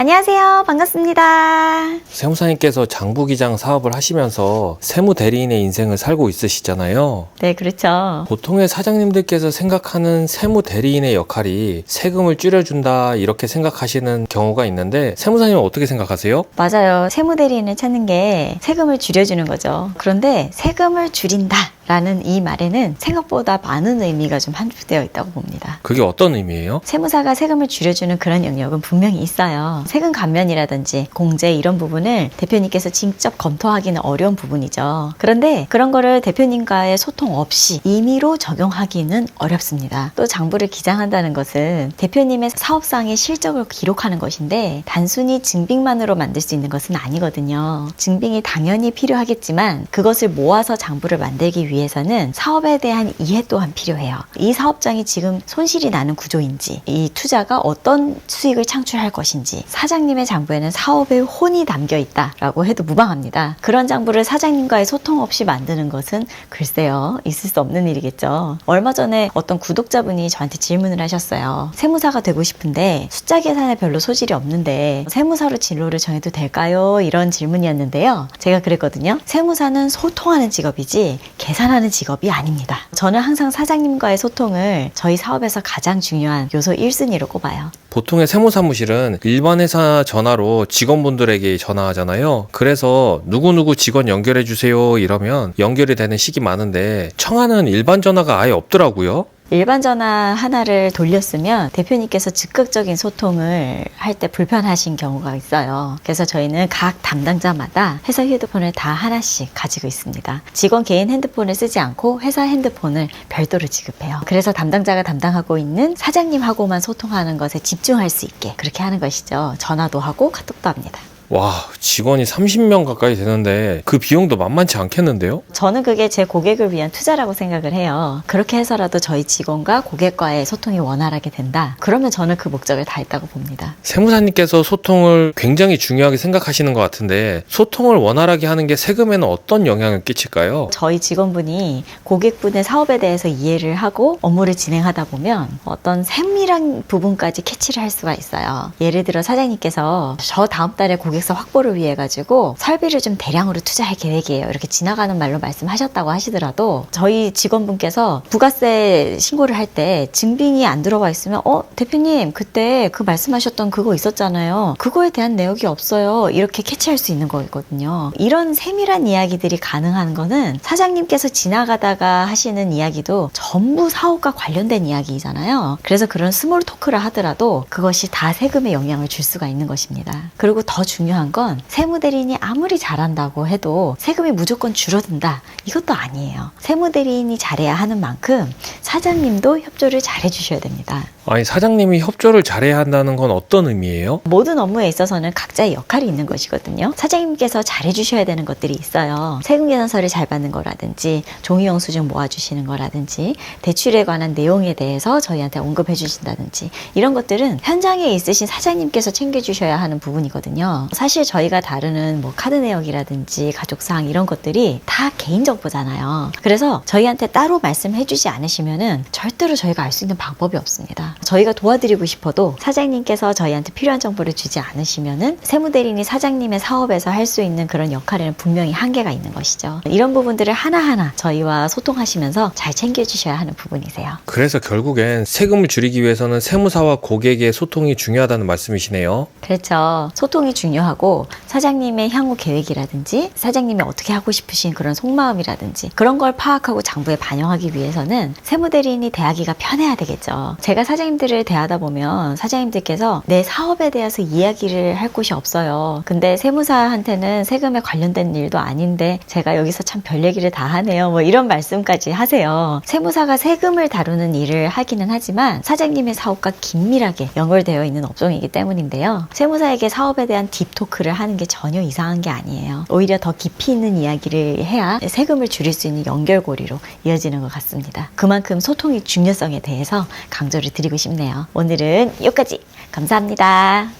안녕하세요. 반갑습니다. 세무사님께서 장부기장 사업을 하시면서 세무 대리인의 인생을 살고 있으시잖아요. 네, 그렇죠. 보통의 사장님들께서 생각하는 세무 대리인의 역할이 세금을 줄여준다 이렇게 생각하시는 경우가 있는데 세무사님은 어떻게 생각하세요? 맞아요. 세무 대리인을 찾는 게 세금을 줄여주는 거죠. 그런데 세금을 줄인다. 라는 이 말에는 생각보다 많은 의미가 좀 함축되어 있다고 봅니다. 그게 어떤 의미예요? 세무사가 세금을 줄여주는 그런 영역은 분명히 있어요. 세금 감면이라든지 공제 이런 부분을 대표님께서 직접 검토하기는 어려운 부분이죠. 그런데 그런 거를 대표님과의 소통 없이 임의로 적용하기는 어렵습니다. 또 장부를 기장한다는 것은 대표님의 사업상의 실적을 기록하는 것인데 단순히 증빙만으로 만들 수 있는 것은 아니거든요. 증빙이 당연히 필요하겠지만 그것을 모아서 장부를 만들기 위해 서는 사업에 대한 이해 또한 필요해요. 이 사업장이 지금 손실이 나는 구조인지, 이 투자가 어떤 수익을 창출할 것인지, 사장님의 장부에는 사업의 혼이 담겨 있다라고 해도 무방합니다. 그런 장부를 사장님과의 소통 없이 만드는 것은 글쎄요, 있을 수 없는 일이겠죠. 얼마 전에 어떤 구독자분이 저한테 질문을 하셨어요. 세무사가 되고 싶은데 숫자 계산에 별로 소질이 없는데 세무사로 진로를 정해도 될까요? 이런 질문이었는데요. 제가 그랬거든요. 세무사는 소통하는 직업이지 계산 하는 직업이 아닙니다. 저는 항상 사장님과의 소통을 저희 사업에서 가장 중요한 요소 1순위로 꼽아요. 보통의 세무사무실은 일반 회사 전화로 직원분들에게 전화하잖아요. 그래서 누구누구 직원 연결해 주세요 이러면 연결이 되는 식이 많은데 청하는 일반 전화가 아예 없더라고요. 일반 전화 하나를 돌렸으면 대표님께서 즉각적인 소통을 할 때 불편하신 경우가 있어요. 그래서 저희는 각 담당자마다 회사 휴대폰을 다 하나씩 가지고 있습니다. 직원 개인 핸드폰을 쓰지 않고 회사 핸드폰을 별도로 지급해요. 그래서 담당자가 담당하고 있는 사장님하고만 소통하는 것에 집중할 수 있게 그렇게 하는 것이죠. 전화도 하고 카톡도 합니다. 와, 직원이 30명 가까이 되는데 그 비용도 만만치 않겠는데요? 저는 그게 제 고객을 위한 투자라고 생각을 해요. 그렇게 해서라도 저희 직원과 고객과의 소통이 원활하게 된다. 그러면 저는 그 목적을 다했다고 봅니다. 세무사님께서 소통을 굉장히 중요하게 생각하시는 것 같은데 소통을 원활하게 하는 게 세금에는 어떤 영향을 끼칠까요? 저희 직원분이 고객분의 사업에 대해서 이해를 하고 업무를 진행하다 보면 어떤 세밀한 부분까지 캐치를 할 수가 있어요. 예를 들어 사장님께서 저 다음 달에 고객 사 확보를 위해 가지고 설비를 좀 대량으로 투자할 계획이에요. 이렇게 지나가는 말로 말씀하셨다고 하시더라도 저희 직원분께서 부가세 신고를 할 때 증빙이 안 들어가 있으면 어 대표님 그때 그 말씀하셨던 그거 있었잖아요. 그거에 대한 내역이 없어요. 이렇게 캐치할 수 있는 거거든요. 이런 세밀한 이야기들이 가능한 거는 사장님께서 지나가다가 하시는 이야기도 전부 사업과 관련된 이야기잖아요. 그래서 그런 스몰 토크를 하더라도 그것이 다 세금에 영향을 줄 수가 있는 것입니다. 그리고 더 중요 한 건 세무대리인이 아무리 잘한다고 해도 세금이 무조건 줄어든다. 이것도 아니에요. 세무대리인이 잘해야 하는 만큼 사장님도 협조를 잘 해 주셔야 됩니다. 아니, 사장님이 협조를 잘해야 한다는 건 어떤 의미예요? 모든 업무에 있어서는 각자의 역할이 있는 것이거든요. 사장님께서 잘해 주셔야 되는 것들이 있어요. 세금 계산서를 잘 받는 거라든지 종이 영수증 모아 주시는 거라든지 대출에 관한 내용에 대해서 저희한테 언급해 주신다든지 이런 것들은 현장에 있으신 사장님께서 챙겨 주셔야 하는 부분이거든요. 사실 저희가 다루는 뭐 카드 내역이라든지 가족사항 이런 것들이 다 개인정보잖아요. 그래서 저희한테 따로 말씀해주지 않으시면은 절대로 저희가 알 수 있는 방법이 없습니다. 저희가 도와드리고 싶어도 사장님께서 저희한테 필요한 정보를 주지 않으시면은 세무대리인이 사장님의 사업에서 할 수 있는 그런 역할에는 분명히 한계가 있는 것이죠. 이런 부분들을 하나하나 저희와 소통하시면서 잘 챙겨주셔야 하는 부분이세요. 그래서 결국엔 세금을 줄이기 위해서는 세무사와 고객의 소통이 중요하다는 말씀이시네요. 그렇죠. 소통이 중요 하고 사장님의 향후 계획이라든지 사장님이 어떻게 하고 싶으신 그런 속마음이라든지 그런 걸 파악하고 장부에 반영하기 위해서는 세무대리인이 대하기가 편해야 되겠죠. 제가 사장님들을 대하다 보면 사장님들께서 내 사업에 대해서 이야기를 할 곳이 없어요. 근데 세무사한테는 세금에 관련된 일도 아닌데 제가 여기서 참 별 얘기를 다 하네요. 뭐 이런 말씀까지 하세요. 세무사가 세금을 다루는 일을 하기는 하지만 사장님의 사업과 긴밀하게 연결되어 있는 업종이기 때문인데요. 세무사에게 사업에 대한 딥토크를 하는 게 전혀 이상한 게 아니에요. 오히려 더 깊이 있는 이야기를 해야 세금을 줄일 수 있는 연결고리로 이어지는 것 같습니다. 그만큼 소통의 중요성에 대해서 강조를 드리고 싶네요. 오늘은 여기까지 감사합니다.